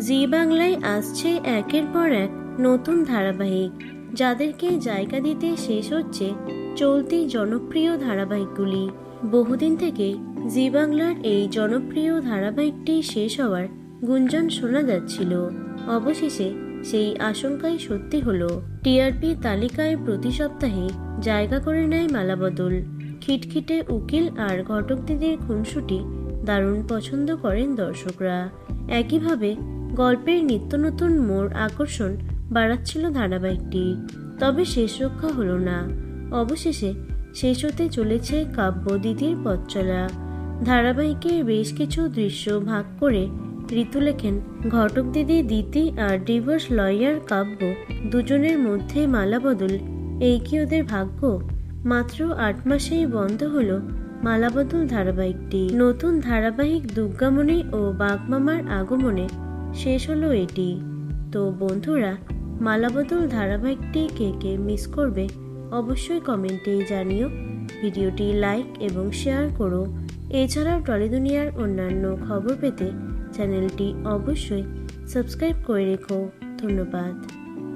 জি বাংলায় আসছে একের পর এক নতুন ধারাবাহিক। যাদেরকে জায়গা দিতে শেষ হচ্ছে চলতি জনপ্রিয় ধারাবাহিকগুলি। বহুদিন থেকে জি বাংলার এই জনপ্রিয় ধারাবাহিকটি শেষ হওয়ার গুঞ্জন শোনা যাচ্ছিল। অবশেষে সেই আশঙ্কাই সত্যি হলো। টিআরপি তালিকায় প্রতি সপ্তাহে জায়গা করে নেয় মালাবদল খিটখিটে উকিল আর ঘটক দিদির খুনসুটি দারুণ পছন্দ করেন দর্শকরা। একইভাবে গল্পের নিত্য নতুন মোড় আকর্ষণ বাড়াচ্ছিল ধারাবাহিকটি। তবে শেষ রক্ষা হলো না। অবশেষে শেষ হতে চলেছে কাব্য দিদির পথ চলা। ধারাবাহিকের বেশ কিছু দৃশ্য ভাগ করে ঋতু লেখেন ঘটক দিদি দিতি আর ডিভোর্স লয়ার কাব্য দুজনের মধ্যে মালাবদল এই কি ওদের ভাগ্য? মাত্র আট মাসেই বন্ধ হলো মালাবদল ধারাবাহিকটি। নতুন ধারাবাহিক দুর্গামণি ও বাগমামার আগমনে শেষ হলো এটি। তো বন্ধুরা, মালাবদল ধারাবাহিকটি কে কে মিস করবে অবশ্যই কমেন্টেই জানিও। ভিডিওটি লাইক এবং শেয়ার করো। এছাড়াও টলি দুনিয়ার অন্যান্য খবর পেতে চ্যানেলটি অবশ্যই সাবস্ক্রাইব করে রেখো। ধন্যবাদ।